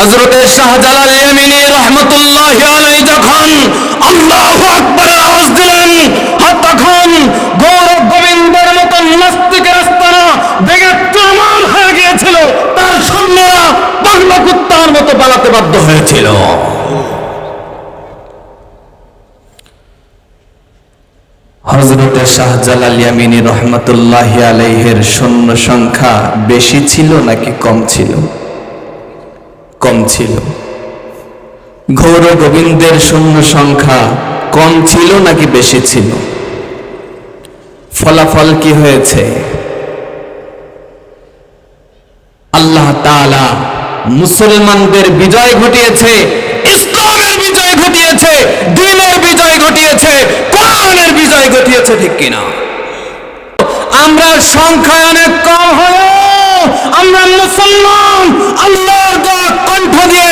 হজরত শাহজালাল রহমতুল্লাহ আলাই যখন আল্লাহু আকবার আওয়াজ দিলেন তখন গৌরব গোবিন্দের মতন নাস্তিকের আস্তানা বেগে তমাল হয়ে গিয়েছিল, তার সৈন্যরা পাগলা কুত্তার মতো পালাতে বাধ্য হয়েছিল। হজরতে শাহজালাল রহমতুল্লাহ আলাইহের সৈন্য সংখ্যা বেশি ছিল নাকি কম ছিল? কম ছিল। ঘৌর গোবিন্দের সৈন্য সংখ্যা কম ছিল নাকি বেশি ছিল? ফলাফল কি হয়েছে? আল্লাহ তাআলা মুসলমানদের বিজয় ঘটিয়েছে, ইসলামের বিজয় ঘটিয়েছে দিনের বিজয় ঘটিয়েছে, কোরআনের বিজয় ঘটিয়েছে ঠিক কিনা? আমরা সংখ্যায় অনেক কম হলেও আমরা মুসলমান, আল্লাহর দেওয়া কণ্ঠ দিয়ে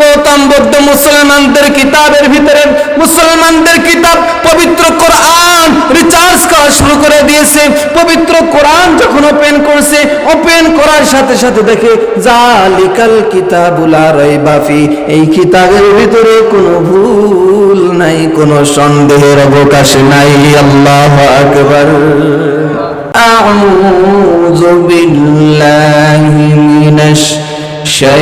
গৌতম বুদ্ধ মুসলমানদের কিতাবের ভিতরে মুসলমানদের কিতাব পবিত্র কোরআন রিচার্জ করা শুরু করে দিয়েছে। পবিত্র কোরআন যখন ওপেন করছে ওপেন করার সাথে সাথে দেখে, জালিকাল কিতাবুলা রাইবাফি এই কিতাবের ভিতরে কোনো ভুল নাই কোনো সন্দেহের অবকাশ নাই আল্লাহ আকবার أعوذ بالله من الشيطان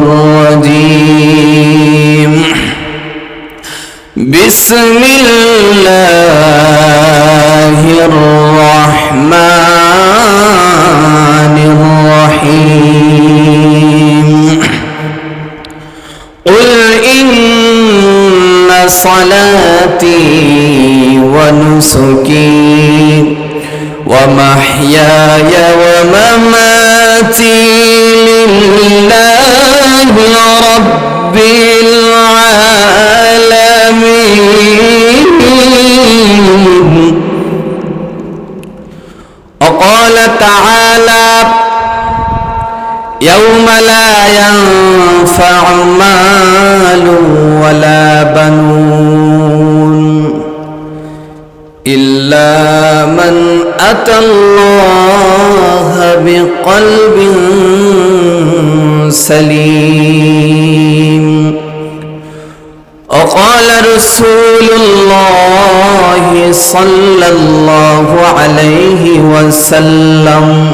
الرجيم بسم الله الرحمن ونسكي ومحياي ومماتي لله رب العالمين. وقال تعالى يوم لا إلا من أتى الله بقلب سليم. وقال رسول الله صلى الله عليه وسلم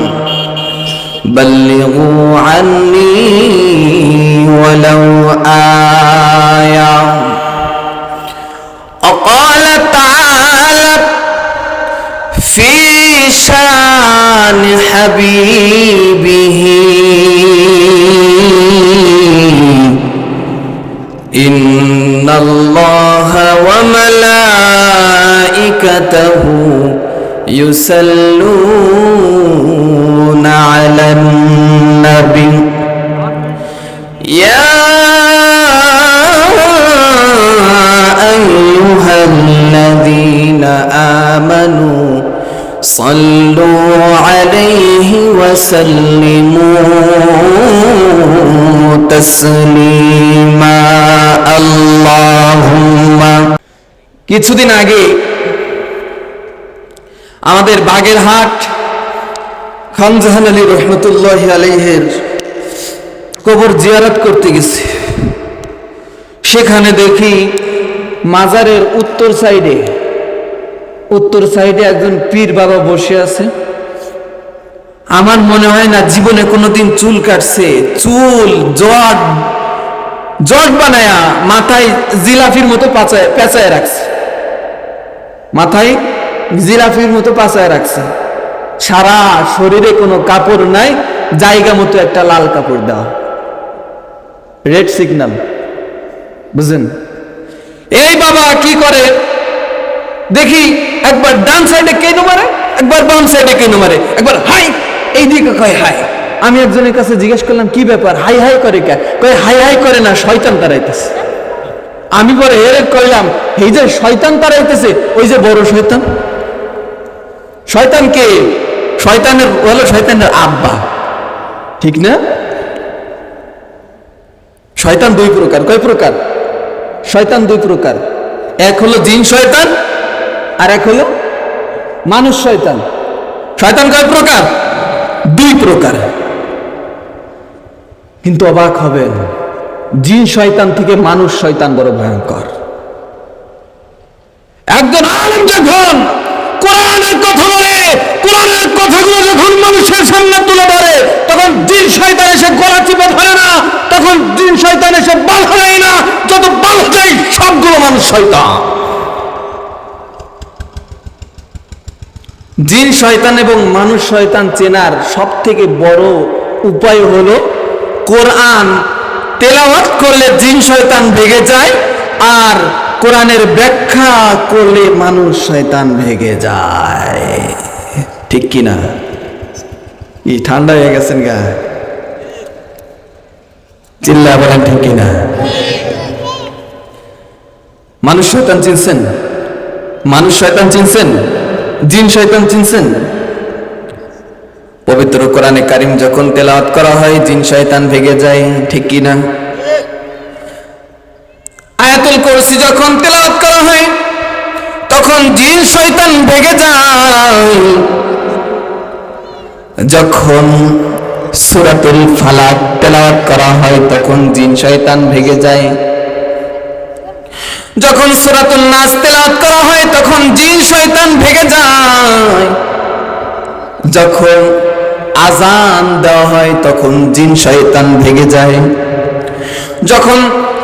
بلغوا عني ولو آية. شان حبيبه. إن الله وملائكته يصلون وسلموا تسليما اللهم কিছুদিন আগে আমাদের বাগেরহাট খানজাহান আলী রহমতুল্লাহ আলাইহের কবর জিয়ারত করতে গেছি সেখানে দেখি মাজারের উত্তর সাইডে উত্তর সাইডে একজন পীর বাবা বসে আছে আমার মনে হয় না জীবনে কোনোদিন চুল কাটছে। চুল, জট জট বানায়া মাথায় জিলাফির মতো পাচায় পেঁচায় রাখছে। মাথায় জিলাফির মতো পাচায় রাখছে। সারা শরীরে কোনো কাপড় নাই, জায়গা মতো একটা লাল কাপড় দেওয়া। রেড সিগন্যাল বুঝলেন? এই বাবা কি করে? দেখি, একবার ডান সাইডে কেন মারে? একবার বাম সাইডে কেন মারে? একবার হাই! এই দিকে কয় হাই আমি একজনের কাছে জিজ্ঞেস করলাম, কি ব্যাপার? হাই হাই করে কে? কয়, হাই হাই করে না, শয়তান তারাইতেছে। আমি পরে এর কইলাম, এই যে শয়তান তারাইতেছে, ওই যে বড় শয়তান। শয়তান কে? শয়তানের হলো শয়তানের আব্বা। ঠিক না? শয়তান দুই প্রকার। কয় প্রকার? শয়তান দুই প্রকার। এক হলো জিন শয়তান আর এক হলো মানুষ শয়তান। শয়তান কয় প্রকার? দুই প্রকার। কিন্তু অবাক হবেন, জিন শয়তান থেকে মানুষ শয়তান বড় ভয়ঙ্কর। একজন আলেম যখন কোরআনের কথা বলে, কোরআনের কথাগুলো যখন মানুষের সামনে তুলে ধরে, তখন জিন শয়তান এসে গলা চিপে ধরে না, তখন জিন শয়তান এসে বাধা দেয় না, যত বাধা দেয় সবগুলো মানুষ শয়তান। জিন শয়তান এবং মানুষ শয়তান চেনার সব থেকে বড় উপায় হলো কোরআন তেলাওয়াত করলে জিন শয়তান ভেগে যায় আর কোরআনের ব্যাখ্যা করলে মানুষ শয়তান ভেগে যায়। ঠিক কি না? ই ঠান্ডা হয়ে গেছেন গা। চিল্লা বলেন ঠিক কি না? মানুষ শয়তান চিনছেন? মানুষ শয়তান চিনছেন? জিন শয়তান চিনছেন? পবিত্র কোরআনে কারিম যখন তেলাওয়াত করা হয়, জিন শয়তান ভেগে যায়, ঠিক কি না? আয়াতুল কুরসি যখন তেলাওয়াত করা হয়, তখন জিন শয়তান ভেগে যায়। যখন সূরাতুল ফালাক তেলাওয়াত করা হয়, তখন জিন শয়তান ভেগে যায়। যখন সূরাতুল নাস তেলাওয়াত করা হয়, তখন জিন, শয়তান ভেগে যায়। যখন আজান দেওয়া হয়, তখন জিন, শয়তান ভেগে যায়। যখন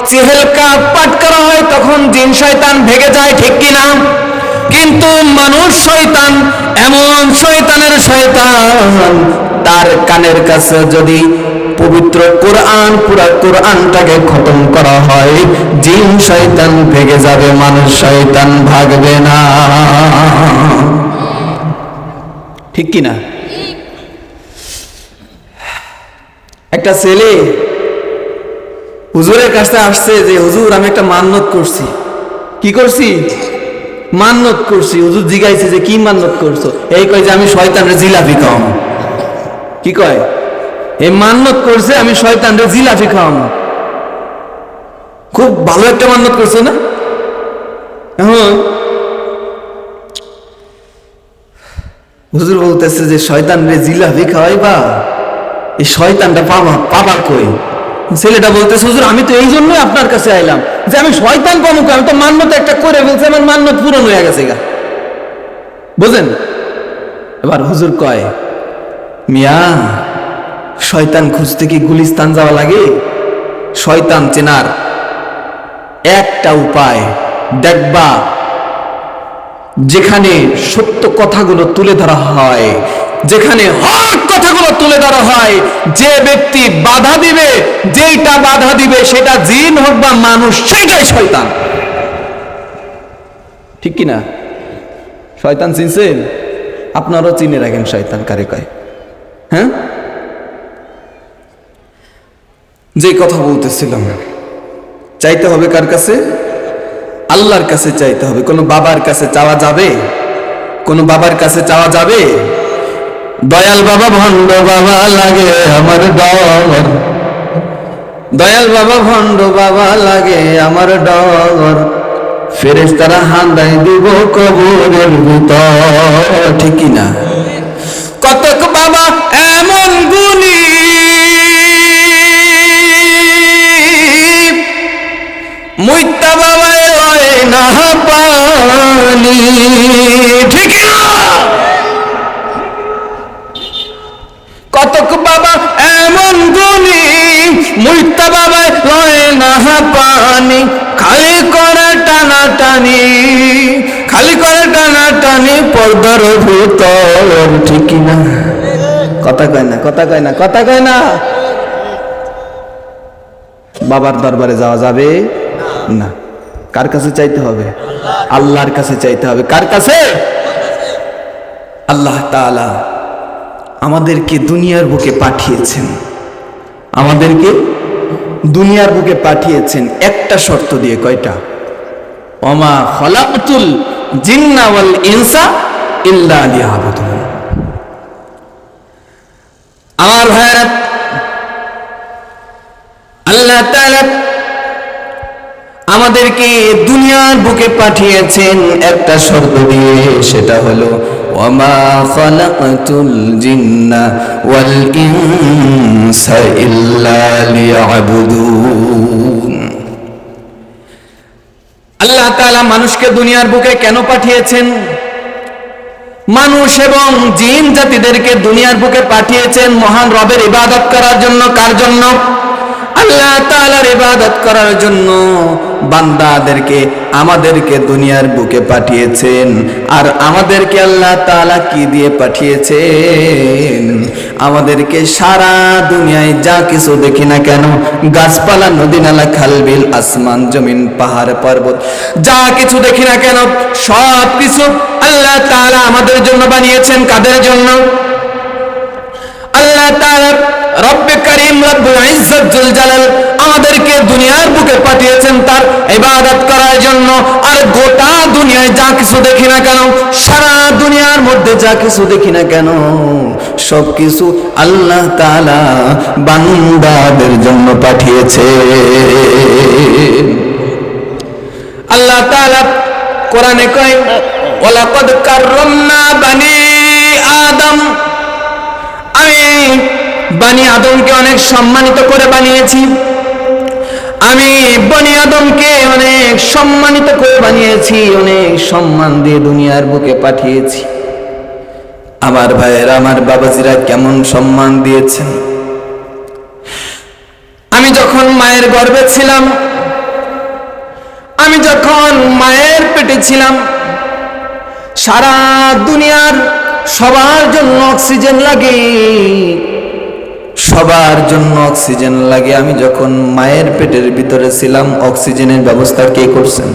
চেহেলকা পাঠ করা হয়, তখন জিন, শয়তান ভেগে যায়, ঠিক কিনা কিন্তু মানুষ, শয়তান, এমন শয়তানের শয়তান, তার কানের কাছে যদি পবিত্র কোরআন, পুরা কোরআনটাকে খতম করা হয়। জিন শয়তান ভেগে যাবে, মানুষ শয়তান ভাগবে না। ঠিক কিনা? একটা ছেলে হুজুরের কাছে আসছে যে, হুজুর, আমি একটা মান্নত করছি। কি করছি? মান্নত করছি। হুজুর জিগাইছে যে, কি মান্নত করছ? এই কয় যে, আমি শয়তানের জিলাপি খাওয়াম কি কয়? এই মান্নত করছে, আমি শয়তানের জিলাপি খাওয়াম খুব ভালো একটা মান্নত করছে না? এখন হুজুর বলতেছে যে শয়তান রে জিলাপি খাওয়াইবা? এই শয়তানটা পাবা পাবা কই? ছেলেটা বলতেছে, হুজুর, আমি তো এই জন্যই আপনার কাছে আইলাম যে, আমি শয়তান পাবো? আমি তো মান্যত একটা করে ফেলছি, আমার মান্যত পূরণ হয়ে গেছে গা। বুঝেন? এবার হুজুর কয়, মিয়া শয়তান খুঁজতে কি গুলিস্তান যাওয়া লাগে? শয়তান চেনার একটা উপায়, দেখবা, যেখানে সত্য কথাগুলো তুলে ধরা হয়, যেখানে হক কথাগুলো তুলে ধরা হয়, যে ব্যক্তি বাধা দিবে, যেইটা বাধা দিবে সেটা জিন হোক বা মানুষ, সেইটাই শয়তান। ঠিক কি না শয়তান চিনছেন? আপনারও চিনে রাখেন শয়তান কারে কয়। হ্যাঁ? যে কথা বলতেছিলাম, চাইতে হবে কার কাছে? আল্লাহর কাছে চাইতে হবে। কোনো বাবার কাছে চাওয়া যাবে? কোনো বাবার কাছে চাওয়া যাবে? দয়াল বাবা, ভণ্ড বাবা লাগে আমার ডর। দয়াল বাবা, ভণ্ড বাবা লাগে আমার ডর। ফেরেস তারা হান্দাই দিব কবরের ভিতর। ঠিক না কতক বাবা এমন গুণী কতক বাবা এমন গুণী মুইতা বাবায় লয় না পানি। খালি করে টানা টানি খালি করে টানা টানি পর্দার ভিতর, ঠিক না? কথা কয় না, কথা কয় না, কথা কয় না। বাবার দরবারে যাওয়া যাবে? না। কার কাছে চাইতে হবে? আল্লাহর কাছে চাইতে হবে। কার কাছে? আল্লাহ তাআলা আমাদেরকে দুনিয়ার বুকে পাঠিয়েছেন। আমাদেরকে দুনিয়ার বুকে পাঠিয়েছেন। একটা শর্ত দিয়ে কয়টা? অমা খলাকতুল জিন্না ওয়াল ইনসা ইল্লা লিয়াবুদুন। আমার ভাইরা আল্লাহ তাআলা আমাদেরকে দুনিয়ার বুকে পাঠিয়েছেন একটা শর্ত দিয়ে, সেটা হলো জিন্না ওয়াল ইনসা ইল্লা লিয়াবুদুন। আল্লাহ তাআলা মানুষকে দুনিয়ার বুকে কেন পাঠিয়েছেন? মানুষ এবং জিন জাতিদেরকে দুনিয়ার বুকে পাঠিয়েছেন মহান রবের ইবাদত করার জন্য। কার জন্য? আল্লাহ তাআলার ইবাদত করার জন্য বান্দাদেরকে আমাদেরকে দুনিয়ার বুকে পাঠিয়েছেন। আর আমাদেরকে আল্লাহ তাআলা কি দিয়ে পাঠিয়েছেন? আমাদেরকে সারা দুনিয়ায় যা কিছু দেখি না কেন, গাছপালা নদী নালা খালবিল, আসমান, জমিন, পাহাড়, পর্বত, যা কিছু দেখি না কেন, সব কিছু আল্লাহ তাআলা আমাদের জন্য বানিয়েছেন। কাদের জন্য? আল্লাহ তাআলা রব্বে করিম, রব্বুল ইজ্জত, জুল জালাল আমাদেরকে দুনিয়ার বুকে পাঠিয়েছেন তার ইবাদত করার জন্য। আর গোটা দুনিয়ায় যা কিছু দেখি না কেন, সারা দুনিয়ার মধ্যে যা কিছু দেখি না কেন সব কিছু আল্লাহ তাআলা বান্দাদের জন্য পাঠিয়েছে আল্লাহ তাআলা কোরআনে কয় ওয়ালাকাদ কাররামনা বানি আদম, আমি বানি আদমকে অনেক সম্মানিত করে বানিয়েছি। আমি বনি আদমকে অনেক সম্মানিত করে বানিয়েছি, অনেক সম্মান দিয়ে দুনিয়ার বুকে পাঠিয়েছি। আমার ভাইয়েরা, আমার বাবাজিরা কেমন সম্মান দিয়েছেন? আমি যখন মায়ের গর্ভে ছিলাম, আমি যখন মায়ের পেটে ছিলাম, সারা দুনিয়ার সবার জন্য অক্সিজেন লাগে। সবার জন্য অক্সিজেন লাগে। আমি যখন মায়ের পেটের ভিতরে ছিলাম, অক্সিজেনের ব্যবস্থা কে করছেন?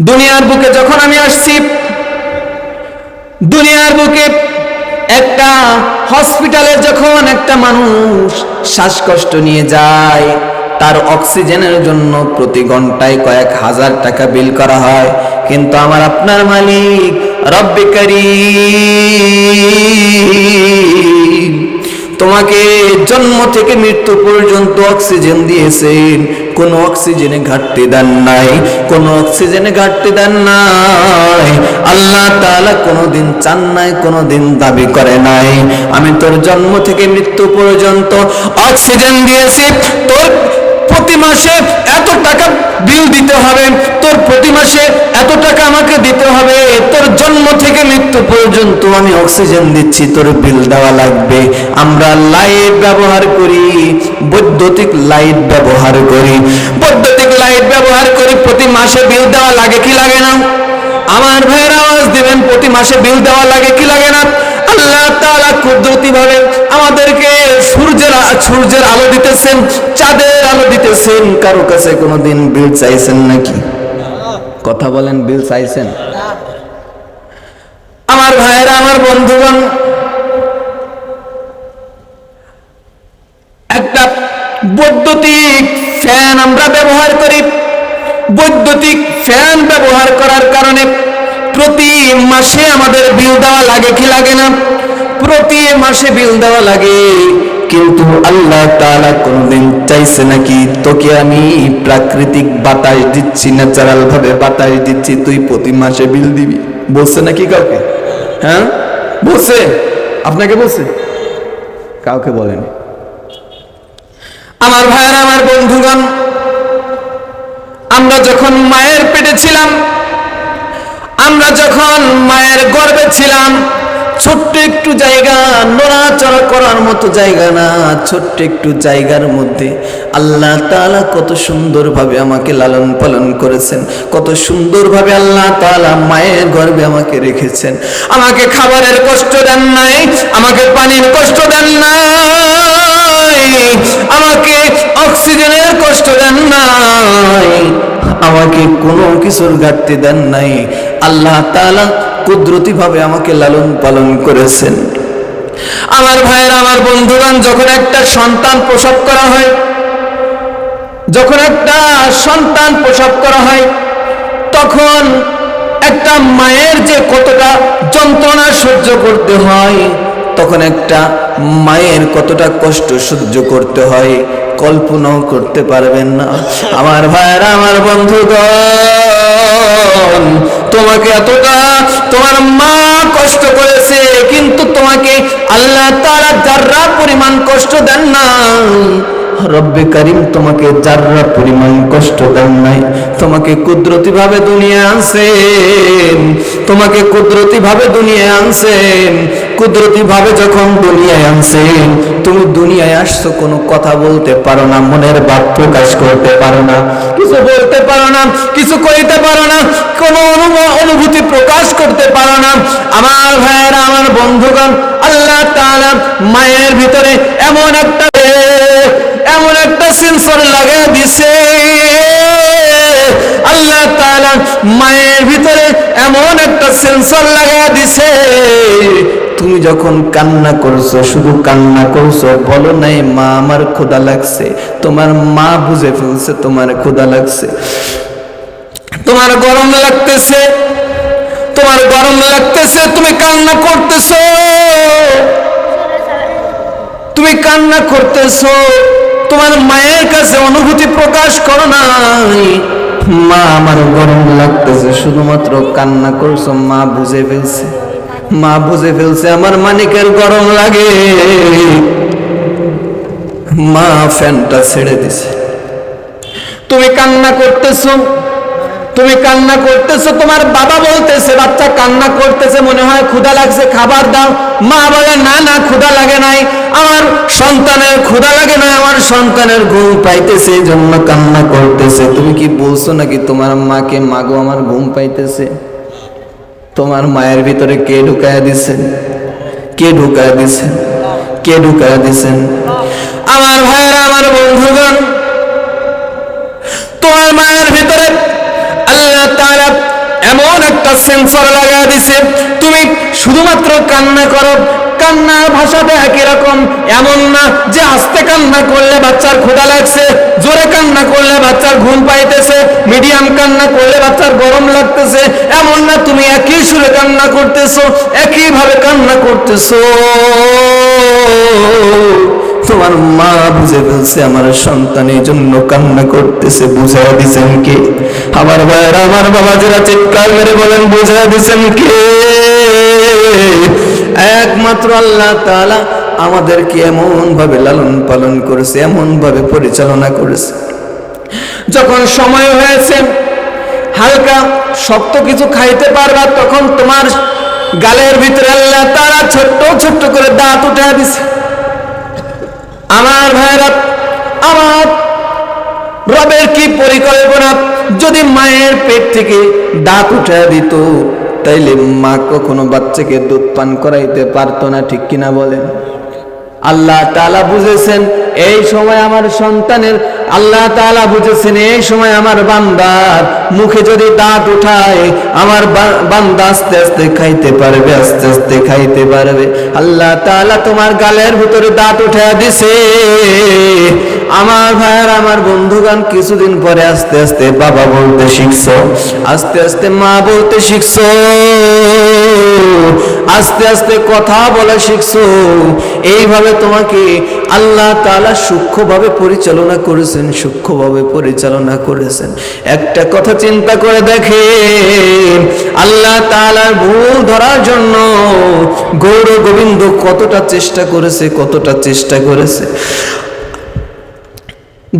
দুনিয়ার বুকে যখন আমি আসছি, দুনিয়ার বুকে একটা হসপিটালে যখন একটা মানুষ শ্বাসকষ্ট নিয়ে যায়, তার অক্সিজেনের জন্য প্রতি ঘন্টায় কয়েক হাজার টাকা বিল করা হয়। কিন্তু আমার আপনার মালিক করিম, তোমাকে জন্ম থেকে মৃত্যু পর্যন্ত অক্সিজেন দিয়েছেন। কোনো অক্সিজেনে ঘাটতি দেন নাই, কোনো অক্সিজেনে ঘাটতি দেন নাই। আল্লাহ তাআলা কোনোদিন চান নাই, কোনোদিন দাবি করে নাই। আমি তোর জন্ম থেকে মৃত্যু পর্যন্ত অক্সিজেন দিয়েছি, তোর মাসে এত টাকা বিল দিতে হবে, তোর প্রতি মাসে এত টাকা আমাকে দিতে হবে, তোর জন্ম থেকে মৃত্যু পর্যন্ত আমি অক্সিজেন দিচ্ছি, তোর বিল দেওয়া লাগবে। আমরা লাইট ব্যবহার করি, বৈদ্যুতিক লাইট ব্যবহার করি। বৈদ্যুতিক লাইট ব্যবহার করি প্রতি মাসে বিল দেওয়া লাগে কি লাগে না? আমার ভাইয়ের আওয়াজ দিবেন, প্রতি মাসে বিল দেওয়া লাগে কি লাগে না? আল্লাহ তাআলা কুদরতি ভাবে আমাদেরকে সূর্যের সূর্যের আলো দিতেছেন, চাঁদের আলো দিতেছেন। কারও কাছে কোনোদিন বিল চাইছেন নাকি? কথা বলেন, বিল চাইছেন? আমার ভাইয়েরা, আমার বন্ধুগণ, একটা বৈদ্যুতিক ফ্যান আমরা ব্যবহার করি। বৈদ্যুতিক ফ্যান ব্যবহার করার কারণে প্রতি মাসে আমাদের বিল দেওয়া লাগে, কি লাগে না? প্রতি মাসে বিল দেওয়া লাগে। কিন্তু আল্লাহ তাআলা কোনদিন চাইছে নাকি, তোকে আমি প্রাকৃতিক বাতাস দিচ্ছি ন্যাচারাল ভাবে বাতাস দিচ্ছি, তুই প্রতি মাসে বিল দিবি? বলছে নাকি কাউকে? হ্যাঁ? বলছে? আপনাকে বলছে? কাউকে বলেনি। আমার ভাইয়েরা, আমার বন্ধুগণ, আমরা যখন মায়ের পেটে ছিলাম আমরা যখন মায়ের গর্ভে ছিলাম, ছোট্ট একটু জায়গা, নড়াচড়া করার মতো জায়গা না, ছোট্ট একটু জায়গার মধ্যে আল্লাহ তালা কত সুন্দরভাবে আমাকে লালন পালন করেছেন, কত সুন্দরভাবে আল্লাহ তাআলা মায়ের গর্ভে আমাকে রেখেছেন। আমাকে খাবারের কষ্ট দেন নাই, আমাকে পানির কষ্ট দেন নাই। আমাকে অক্সিজেনের কষ্ট দেন নাই। আমাকে কোনো কিছুর ঘাটতি দেন নাই। আল্লাহ তাআলা কুদরতি ভাবে আমাকে লালন পালন করেছেন। আমার ভাইয়ের, আমার বন্ধুগণ, যখন একটা সন্তান প্রসব করা হয়, যখন একটা সন্তান প্রসব করা হয়, তখন একটা মায়ের যে কতটা যন্ত্রণা সহ্য করতে হয় তখন একটা মায়ের কতটা কষ্ট সহ্য করতে হয়, কল্পনাও করতে পারবেন না। আমার ভাইয়েরা, আমার বন্ধুগণ, তোমাকে এতটা তোমার মা কষ্ট করেছে, কিন্তু তোমাকে আল্লাহ তারা যার্রা পরিমাণ কষ্ট দেন না রব্বে করিম তোমাকে যার্রা পরিমাণ কষ্ট দেন নাই, তোমাকে কুদরতি ভাবে দুনিয়া আনছেন, তোমাকে কুদরতি ভাবে দুনিয়ায় আনছেন কুদরতি ভাবে যখন দুনিয়ায় আনছেন তুমি দুনিয়ায় আসছো, কোনো কথা বলতে পারো না, মনের ভাব প্রকাশ করতে পারো না, কিছু বলতে পারো না, কিছু কইতে পারো না, কোনো অনুভ- অনুভূতি প্রকাশ করতে পারো না। আমার ভাইয়েরা, আমার বন্ধুগণ, আল্লাহ তাআলা মায়ের ভিতরে এমন একটা এমন একটা সেন্সর লাগিয়ে দিছে। আল্লাহ তাআলা মায়ের ভিতরে এমন একটা সেন্সর লাগিয়ে দিছে। তুমি যখন কান্না করছ, শুধু কান্না করছ, বলো নাই, মা, আমার ক্ষুধা লাগছে। তোমার মা বুঝে ফেলছে, তোমার ক্ষুধা লাগছে। তোমার গরম লাগতেছে, তোমার গরম লাগতেছে, তুমি কান্না করতেছো। তুমি কান্না করতেছো, তোমার মায়ের কাছে অনুভূতি প্রকাশ করো নাই। মা, আমার গরম লাগতেছে, শুধুমাত্র কান্না করছ, মা বুঝে ফেলছে। মা বুঝে ফেলছে, আমার মানিকের গরম লাগে। মা ফ্যানটা ছেড়ে দিছে। তুমি কান্না করতেছো, তুমি কান্না করতেছো। তোমার বাবা বলতেছে, বাচ্চা কান্না করতেছে, মনে হয় ক্ষুধা লাগছে, খাবার দাও। মা বলে, না না, ক্ষুধা লাগে নাই। আমার সন্তানের ক্ষুধা লাগে না আমার সন্তানের ঘুম পাইতেছে, এই জন্য কান্না করতেছে। তুমি কি বলছো নাকি তোমার মাকে মাগো আমার ঘুম পাইতেছে? তোমার মায়ের ভিতরে কে ঢুকায় দিছেন কে ঢুকায় দিছেন কে ঢুকায় দিছেন আমার ভাইয়েরা, আমার বন্ধুগণ, তোমার মায়ের ভিতরে আল্লাহ তাআলা এমন একটা সেন্সর লাগা দিছে, তুমি শুধুমাত্র কান্না করো কান্নার ভাষাটা একই রকম এমন না যে আস্তে কান্না করলে বাচ্চার ক্ষুধা লাগছে, জোরে কান্না করলে বাচ্চার ঘুম পাইতেছে, মিডিয়াম কান্না করলে বাচ্চার গরম লাগতেছে। এমন না তুমি একই সুরে কান্না করতেছো একই ভাবে কান্না করতেছো। তোমার মা বুঝে ফেলছে আমার সন্তান এই জন্য কান্না করতেছে বুঝা দিছেন কে? আমার ভাইয়েরা, আমার বাবা যারা চিৎকার মেরে বলেন বুঝা দিছেন কে? একমাত্র আল্লাহ তালা আমাদেরকে এমন ভাবে লালন পালন করেছে এমন ভাবে পরিচালনা করেছে। যখন সময় হয়েছে, হালকা শক্ত কিছু খাইতে পারবা, তখন তোমার গালের ভিতরে আল্লাহ তারা ছোট্ট ছোট্ট করে দাঁত উঠে দিছে। আমার ভাইরা আমার রবের কি পরিকল্পনা? যদি মায়ের পেট থেকে দাঁত উঠে দিত তাইলে মা কখনো বাচ্চাকে দুধ পান করাইতে পারতো না, ঠিক কিনা বলেন? আল্লাহ তালা বুঝেছেন, এই সময় আমার সন্তানের আল্লাহ তাআলা বুঝেছেন, এই সময় আমার বান্দার মুখে যদি দাঁত উঠায়, আমার বান্দা আস্তে আস্তে খাইতে পারবে, আস্তে আস্তে খাইতে পারবে। আল্লাহ তাআলা তোমার গালের ভিতরে দাঁত উঠা দিছে। আমার ভাইয়ার, আমার বন্ধুগান কিছুদিন পরে আস্তে আস্তে বাবা বলতে শিখছো, আস্তে আস্তে মা বলতে শিখছো। আস্তে আস্তে কথা বলা শিখছো। এইভাবে তোমাকে আল্লাহ তাআলা সূক্ষ্মভাবে পরিচালনা করেছেন, সূক্ষ্মভাবে পরিচালনা করেছেন। একটা কথা চিন্তা করে দেখেন, আল্লাহ তাআলার ভুল ধরার জন্য গৌর গোবিন্দ কতটা চেষ্টা করেছে, কতটা চেষ্টা করেছে।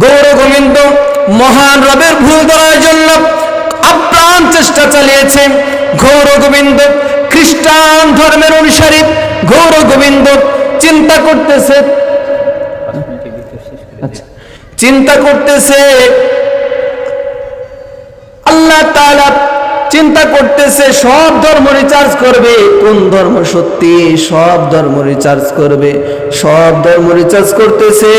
গৌর গোবিন্দ মহান রবের ভুল ধরার জন্য আপ্রাণ চেষ্টা চালিয়েছে। গৌর গোবিন্দ খ্রিস্টান ধর্মের অনুসারী গৌর গোবিন্দ চিন্তা করতেছে। আচ্ছা, চিন্তা করতেছে। আল্লাহ তাআলা চিন্তা করতেছে সব ধর্ম রিচার্জ করবে। কোন ধর্ম সত্যি? সব ধর্ম রিচার্জ করবে। সব ধর্ম রিচার্জ করতেছে।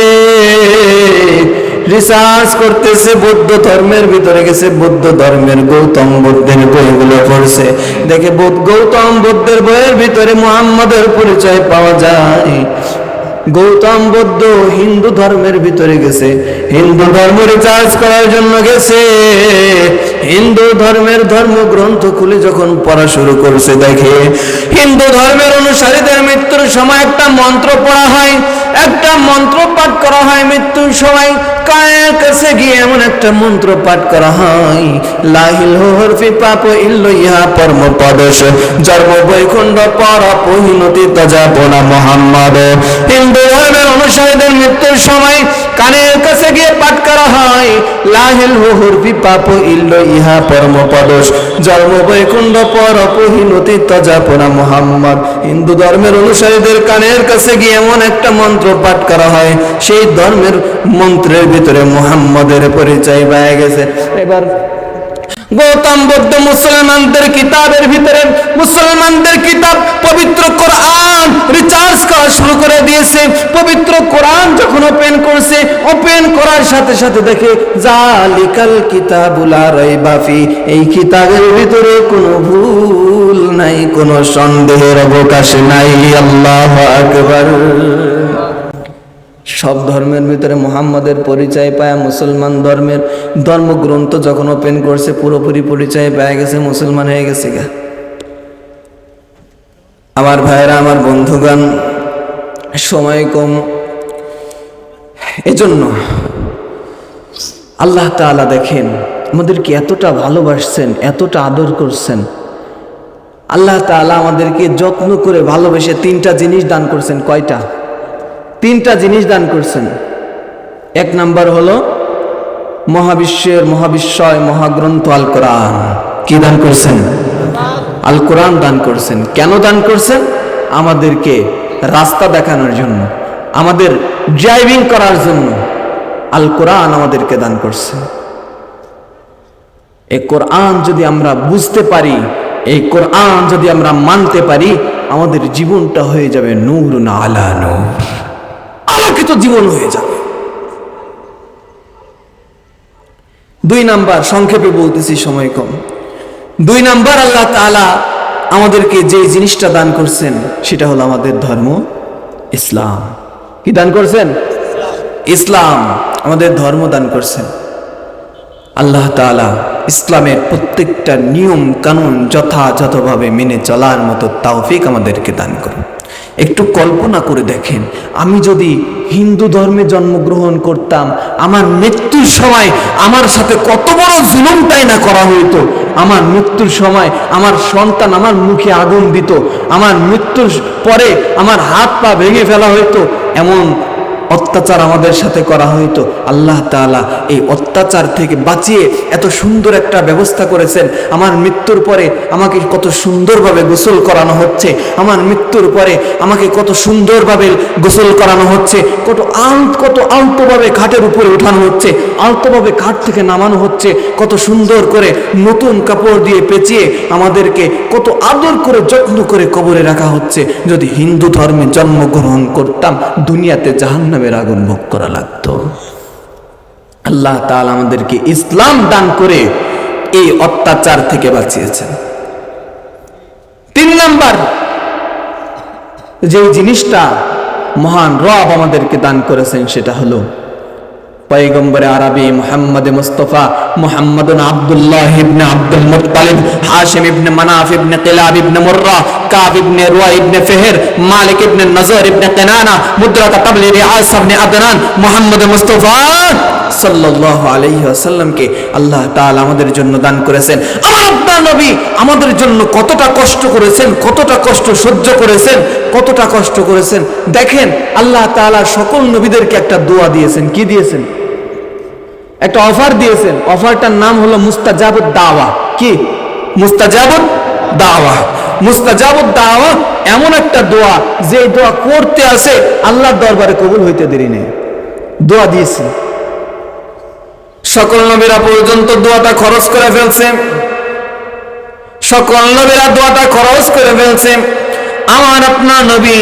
রিসার্চ করতেছে, বৌদ্ধ ধর্মের ভিতরে গেছে, বৌদ্ধ ধর্মের গৌতম বুদ্ধের বইগুলো পড়ছে। দেখে গৌতম বুদ্ধের বইয়ের ভিতরে মুহাম্মদের পরিচয় পাওয়া যায়। গৌতম বুদ্ধ হিন্দু ধর্মের ভিতরে গেছে, হিন্দু ধর্ম রিচার্জ করার জন্য গেছে। হিন্দু ধর্মের ধর্মগ্রন্থ খুলে যখন পড়া শুরু করছে, দেখে হিন্দু ধর্মের অনুসারীদের মৃত্যুর সময় একটা মন্ত্র পড়া হয়, একটা মন্ত্র পাঠ করা হয় মৃত্যুর সময়। কাছে গিয়ে এমন একটা মন্ত্র পাঠ করা হয়, লাহিল হরফি পাপ ইল্ল ইহা পরম পদস পর পহিনতি মোহাম্মদ। হিন্দু ধর্মের অনুসারীদের মৃত্যুর সময় কানের কাছে গিয়ে পাঠ করা হয়, লাহিল হরফি পাপ ইল্ল ইহা পরম পদস, জন্ম বৈকুণ্ঠ পর পহিনতি তজাপনা মোহাম্মদ। হিন্দু ধর্মের অনুসারীদের কানের কাছে গিয়ে এমন একটা মন্ত্র পাঠ করা হয়, সেই ধর্মের মন্ত্রের ভিতরে মুহাম্মদের পরিচয় পাওয়া গেছে। এবার গৌতম বুদ্ধ মুসলমানদের কিতাবের ভিতরে মুসলমানদের কিতাব পবিত্র কোরআন রিচার্জ করা শুরু করে দিয়েছে। পবিত্র কোরআন যখন ওপেন করছে ওপেন করার সাথে সাথে দেখে, জালিকাল কিতাবুলা রইবাফি এই কিতাবের ভিতরে কোনো ভুল নাই, কোনো সন্দেহের অবকাশ নাই। আল্লাহ আকবার। সব ধর্মের ভিতরে মোহাম্মদের পরিচয় পায়, মুসলমান ধর্মের ধর্মগ্রন্থ যখন ওপেন করছে, পুরোপুরি পরিচয় পেয়ে গেছে, মুসলমান হয়ে গেছে গা। আমার ভাইয়েরা, আমার বন্ধুগণ, সময় কম। এজন্য আল্লাহ তাআলা দেখেন, আমাদেরকে এতটা ভালোবাসছেন, এতটা আদর করছেন। আল্লাহ তাআলা আমাদেরকে যত্ন করে ভালোবেসে তিনটা জিনিস দান করছেন, কয়টা? তিনটা জিনিস দান করছেন। এক নাম্বার হলো মহাবিশ্বের মহাবিশ্বয় মহাগ্রন্থ আল কোরআন। কি দান করছেন? আল কোরআন দান করছেন। কেন দান করছেন? আমাদেরকে রাস্তা দেখানোর জন্য, আমাদের ড্রাইভিং করার জন্য আল কোরআন আমাদেরকে দান করছে। এই কোরআন যদি আমরা বুঝতে পারি, এই কোরআন যদি আমরা মানতে পারি, আমাদের জীবনটা হয়ে যাবে নূর না আলা নূর। আলোকিত জীবন হয়ে যাবে। দুই নাম্বার, সংক্ষেপে বলতেছি সময় কম। দুই নাম্বার, আল্লাহ তাআলা আমাদেরকে যে জিনিসটা দান করছেন, সেটা হলো আমাদের ধর্ম, ইসলাম। কি দান করছেন? ইসলাম। আমাদের ধর্ম দান করছেন। আল্লাহ তাআলা ইসলামের প্রত্যেকটা নিয়ম, কানুন যথাযথভাবে মেনে চলার মতো তাওফিক আমাদেরকে দান করুন। একটু কল্পনা করে দেখেন। আমি যদি হিন্দু ধর্মে জন্মগ্রহণ করতাম, আমার মৃত্যুর সময় আমার সাথে কত বড় জুলুমটাই না করা হইতো? আমার মৃত্যুর সময় আমার সন্তান আমার মুখে আগুন দিত, আমার মৃত্যুর পরে আমার হাত পা ভেঙে ফেলা হইতো, এমন অত্যাচার আমাদের সাথে করা হইতো। আল্লাহ তাআলা এই অত্যাচার থেকে বাঁচিয়ে এত সুন্দর একটা ব্যবস্থা করেছেন। আমার মৃত্যুর পরে আমাকে কত সুন্দরভাবে গোসল করানো হচ্ছে। আমার মৃত্যুর পরে আমাকে কত সুন্দরভাবে গোসল করানো হচ্ছে। কত আলত, কত আলতোভাবে খাটের উপরে উঠানো হচ্ছে। আলতোভাবে খাট থেকে নামানো হচ্ছে। কত সুন্দর করে নতুন কাপড় দিয়ে পেঁচিয়ে আমাদেরকে কত আদর করে, যত্ন করে কবরে রাখা হচ্ছে। যদি হিন্দু ধর্মে জন্মগ্রহণ করতাম, দুনিয়াতে জাহান্নামের আগুন ভোগ করা লাগতো। আল্লাহ তাআলা আমাদেরকে ইসলাম দান করে এই অত্যাচার থেকে বাঁচিয়েছেন। তিন নাম্বার যে জিনিসটা মহান রব আমাদেরকে দান করেছেন সেটা হলো পয়গম্বরে আরবি মুহাম্মদ মুস্তফা মুহাম্মদ আব্দুল্লাহ ইবনে আব্দুল মুত্তালিব, হাশিম ইবনে মানাফ ইবনে কিলাব ইবনে মুররা, কাব ইবনে রুয়া ইবনে ফিহর, মালিক ইবনে নজর ইবনে কিনানা, মুদ্রাতা তাবলি রিয়াস ইবনে আদনান, মুহাম্মদ মুস্তফা সাল্লাল্লাহু আলাইহি ওয়াসাল্লামকে আল্লাহ তাআলা আমাদের জন্য দান করেছেন। আমার আপনার নবী আমাদের জন্য কতটা কষ্ট করেছেন, কতটা কষ্ট সহ্য করেছেন, কতটা কষ্ট করেছেন। দেখেন, আল্লাহ তাআলা সকল নবীদেরকে একটা দোয়া দিয়েছেন। কি দিয়েছেন? একটা অফার দিয়েছেন। অফারটার নাম হলো মুস্তাজাবুদ দাওয়া। কি? মুস্তাজাবুদ দাওয়া। মুস্তাজাবুদ দাওয়া এমন একটা দোয়া, যে দোয়া করতে আসে আল্লাহর দরবারে কবুল হইতে দেরি নেই। দোয়া দিয়েছেন সকল নবীরা পর্যন্ত দোয়াটা খরচ করে ফেলছে সকল নবীরা দোয়াটা খরচ করে ফেলছে আমার আপনার নবী,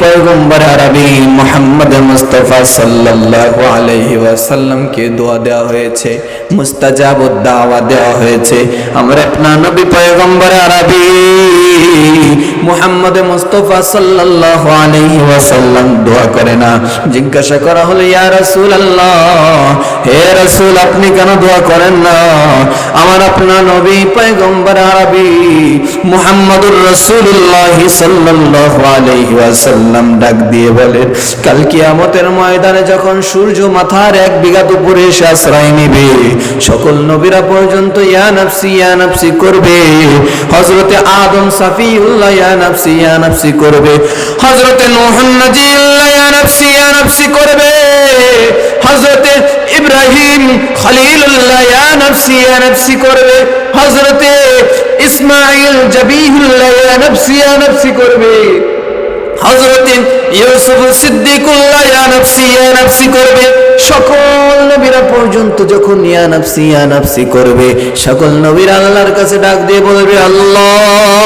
পয়গম্বর আরবি মোহাম্মদ মুস্তাফা সাল্লাল্লাহু আলাইহি ওয়াসাল্লামকে দোয়া দেওয়া হয়েছে মুস্তাজাবুদ দাওয়া দেওয়া হয়েছে। আমার আপনার নবী, পয়গম্বর আরবি মুহাম্মদ মুস্তাফা সাল্লাল্লাহু আলাইহি ওয়াসাল্লাম দোয়া করে না। জিজ্ঞাসা করা হলো, ইয়া রাসূলুল্লাহ, হে রাসূল, আপনি কেন দোয়া করেন না? আমার আপনার নবী, পয়গম্বর আরবি মুহাম্মদুর রাসূলুল্লাহ সাল্লাল্লাহু ওয়াসাল্লাম ডাক দিয়ে বলেন কাল কিয়ামতের ময়দানে যখন সূর্য মাথার এক বিঘাত উপরে এসে আশ্রয় নিবে, সকল নবীরা পর্যন্ত ইয়া নাফসি করবে। হযরতে আদম সাফিউল্লাহ, ইয়া নাফসি, ইয়া করবে। হযরতে নূহ নাজিউল্লাহ ইয়া নাফসি করবে। হযরতে ইব্রাহিম খলিলুল্লাহ, ইয়া নাফসি, ইয়া করবে। হযরতে ইসমাঈল জবিহুল্লাহ করবে। সকল নবীরা পর্যন্ত যখন করবে, সকল নবীরা আল্লাহর কাছে ডাক দিয়ে বলবে, আল্লাহ।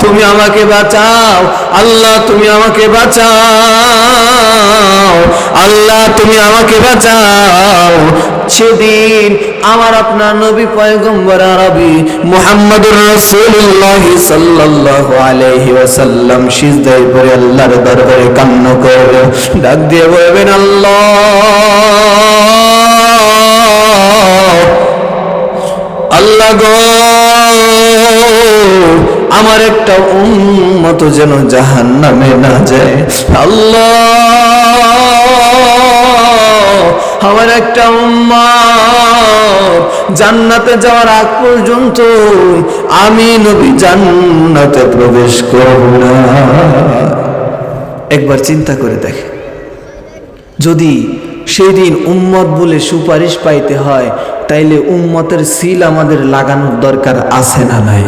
তুমি আমাকে বাঁচাও, আল্লাহ তুমি আমাকে বাঁচাও, আল্লাহ তুমি আমাকে বাঁচাও। সেদিন আমার আপনার নবী পয়গম্বর আরবি মুহাম্মদুর রাসূলুল্লাহ সাল্লাল্লাহু আলাইহি ওয়াসাল্লাম সিজদায় পড়ে আল্লাহর দরবারে কান্না করবে ডাক দিয়ে বলবেন, আল্লাহ। আল্লাহ গো। আমার একটা উম্মত যেন জাহান নামে না যায়। আল্লাহ! আমার একটা উম্মত জান্নাতে যাওয়ার আগ পর্যন্ত আমি নবী জান্নাতে প্রবেশ করব না। একবার চিন্তা করে দেখে যদি সেই দিন উম্মত বলে সুপারিশ পাইতে হয়, তাইলে উম্মতের সিল আমাদের লাগানোর দরকার আছে না নাই?